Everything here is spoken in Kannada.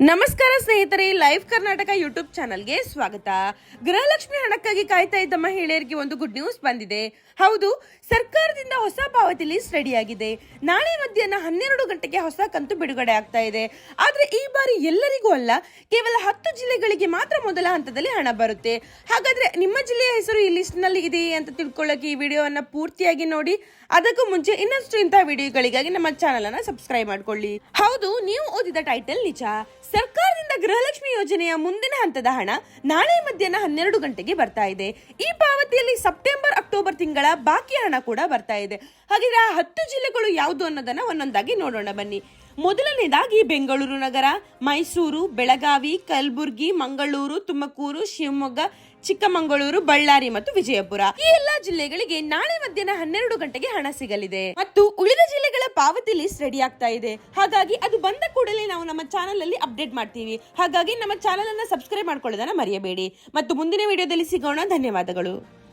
ನಮಸ್ಕಾರ ಸ್ನೇಹಿತರೆ ಲೈವ್ ಕರ್ನಾಟಕ ಯೂಟ್ಯೂಬ್ ಚಾನಲ್ಗೆ ಸ್ವಾಗತ. ಗೃಹಲಕ್ಷ್ಮಿ ಹಣಕ್ಕಾಗಿ ಕಾಯ್ತಾ ಇದ್ದ ಮಹಿಳೆಯರಿಗೆ ಒಂದು ಗುಡ್ ನ್ಯೂಸ್ ಬಂದಿದೆ. ಹೌದು, ಸರ್ಕಾರದಿಂದ ಹೊಸ ಪಾವತಿ ಲಿಸ್ಟ್ ರೆಡಿಯಾಗಿದೆ ನಾಳೆ ಮಧ್ಯಾಹ್ನ ಹನ್ನೆರಡು ಗಂಟೆಗೆ ಹೊಸ ಕಂತು ಬಿಡುಗಡೆ ಆಗ್ತಾ ಇದೆ. ಆದ್ರೆ ಈ ಬಾರಿ ಎಲ್ಲರಿಗೂ ಅಲ್ಲ, ಕೇವಲ ಹತ್ತು ಜಿಲ್ಲೆಗಳಿಗೆ ಮಾತ್ರ ಮೊದಲ ಹಂತದಲ್ಲಿ ಹಣ ಬರುತ್ತೆ. ಹಾಗಾದ್ರೆ ನಿಮ್ಮ ಜಿಲ್ಲೆಯ ಹೆಸರು ಈ ಲಿಸ್ಟ್ನಲ್ಲಿ ಇದೆಯೇ ಅಂತ ತಿಳ್ಕೊಳ್ಳೋಕೆ ಈ ವಿಡಿಯೋವನ್ನು ಪೂರ್ತಿಯಾಗಿ ನೋಡಿ, ಅದಕ್ಕೂ ಮುಂಚೆ ಇನ್ನಷ್ಟು ಇಂತಹ ವಿಡಿಯೋಗಳಿಗಾಗಿ ನಮ್ಮ ಚಾನಲನ್ನು ಸಬ್ಸ್ಕ್ರೈಬ್ ಮಾಡ್ಕೊಳ್ಳಿ. ಹೌದು, ನೀವು ಓದಿದ ಟೈಟಲ್ ನಿಜ. ಗೃಹಲಕ್ಷ್ಮಿ ಯೋಜನೆಯ ಮುಂದಿನ ಹಂತದ ಹಣ ನಾಳೆ ಮಧ್ಯಾಹ್ನ ಹನ್ನೆರಡು ಗಂಟೆಗೆ ಬರ್ತಾ ಇದೆ. ಈ ಪಾವತಿಯಲ್ಲಿ ಸೆಪ್ಟೆಂಬರ್, ಅಕ್ಟೋಬರ್ ತಿಂಗಳ ಬಾಕಿ ಹಣ ಕೂಡ ಬರ್ತಾ ಇದೆ. ಹಾಗಿದ್ರೆ ಆ ಹತ್ತು ಜಿಲ್ಲೆಗಳು ಯಾವುದು ಅನ್ನೋದನ್ನ ಒಂದೊಂದಾಗಿ ನೋಡೋಣ ಬನ್ನಿ. ಮೊದಲನೇದಾಗಿ ಬೆಂಗಳೂರು ನಗರ, ಮೈಸೂರು, ಬೆಳಗಾವಿ, ಕಲಬುರ್ಗಿ, ಮಂಗಳೂರು, ತುಮಕೂರು, ಶಿವಮೊಗ್ಗ, ಚಿಕ್ಕಮಗಳೂರು, ಬಳ್ಳಾರಿ ಮತ್ತು ವಿಜಯಪುರ. ಈ ಎಲ್ಲಾ ಜಿಲ್ಲೆಗಳಿಗೆ ನಾಳೆ ಮಧ್ಯಾಹ್ನ ಹನ್ನೆರಡು ಗಂಟೆಗೆ ಹಣ ಸಿಗಲಿದೆ. ಮತ್ತು ಉಳಿದ ಜಿಲ್ಲೆಗಳ ಪಾವತಿ ಲಿಸ್ಟ್ ರೆಡಿ ಆಗ್ತಾ ಇದೆ. ಹಾಗಾಗಿ ಅದು ಬಂದ ಕೂಡಲೇ ನಾವು ನಮ್ಮ ಚಾನಲ್ ಅಲ್ಲಿ ಅಪ್ಡೇಟ್ ಮಾಡ್ತೀವಿ. ಹಾಗಾಗಿ ನಮ್ಮ ಚಾನಲ್ ಅನ್ನ ಸಬ್ಸ್ಕ್ರೈಬ್ ಮಾಡ್ಕೊಳ್ಳೋದನ್ನ ಮರೆಯಬೇಡಿ. ಮತ್ತು ಮುಂದಿನ ವಿಡಿಯೋದಲ್ಲಿ ಸಿಗೋಣ. ಧನ್ಯವಾದಗಳು.